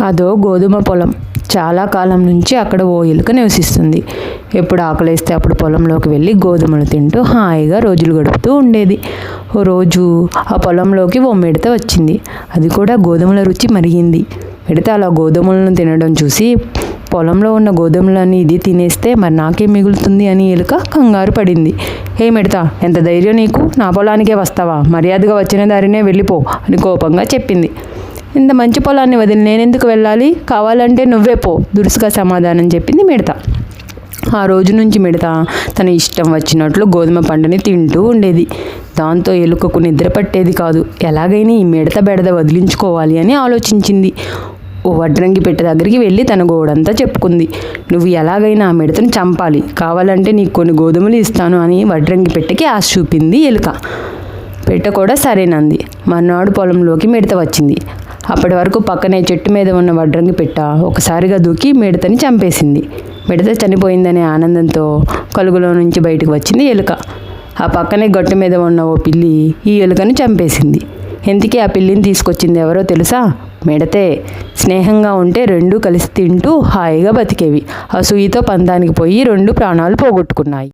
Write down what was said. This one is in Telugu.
అదో గోధుమ పొలం. చాలా కాలం నుంచి అక్కడ ఓ ఎలుక నివసిస్తుంది. ఎప్పుడు ఆకలేస్తే అప్పుడు పొలంలోకి వెళ్ళి గోధుమలు తింటూ హాయిగా రోజులు గడుపుతూ ఉండేది. ఓ రోజు ఆ పొలంలోకి ఓ మిడత వచ్చింది. అది కూడా గోధుమల రుచి మరిగింది. మిడత అలా గోధుమలను తినడం చూసి పొలంలో ఉన్న గోధుమలని ఇది తినేస్తే మరి నాకేం మిగులుతుంది అని ఎలుక కంగారు పడింది. ఏ మిడత ఎంత ధైర్యం నీకు? నా పొలానికే వస్తావా? మర్యాదగా వచ్చిన దారినే వెళ్ళిపో అని కోపంగా చెప్పింది. ఇంత మంచి పొలాన్ని వదిలి నేనెందుకు వెళ్ళాలి? కావాలంటే నువ్వే పో. దురుసుగా సమాధానం చెప్పింది మిడత. ఆ రోజు నుంచి మిడత తన ఇష్టం వచ్చినట్లు గోధుమ పంటని తింటూ ఉండేది. దాంతో ఎలుకకు నిద్ర పట్టేది కాదు. ఎలాగైనా ఈ మిడత బెడద వదిలించుకోవాలి అని ఆలోచించింది. ఓ వడ్రంగి పెట్టె దగ్గరికి వెళ్ళి తన గోడంతా చెప్పుకుంది. నువ్వు ఎలాగైనా ఆ మిడతను చంపాలి. కావాలంటే నీకు కొన్ని గోధుమలు ఇస్తాను అని వడ్రంగి పెట్టెకి ఆశ చూపింది ఎలుక. పెట్ట కూడా సరేనంది. మర్నాడు పొలంలోకి మిడత వచ్చింది. అప్పటి వరకు పక్కనే చెట్టు మీద ఉన్న వడ్రంగి పెట్ట ఒకసారిగా దూకి మిడతని చంపేసింది. మిడత చనిపోయిందనే ఆనందంతో కలుగులో నుంచి బయటకు వచ్చింది ఎలుక. ఆ పక్కనే గట్టు మీద ఉన్న ఓ పిల్లి ఈ ఎలుకని చంపేసింది. ఎందుకే ఆ పిల్లిని తీసుకొచ్చింది ఎవరో తెలుసా? మిడతే స్నేహంగా ఉంటే రెండు కలిసి తింటూ హాయిగా బతికేవి. అసూయతో పందానికి పోయి రెండు ప్రాణాలు పోగొట్టుకున్నాయి.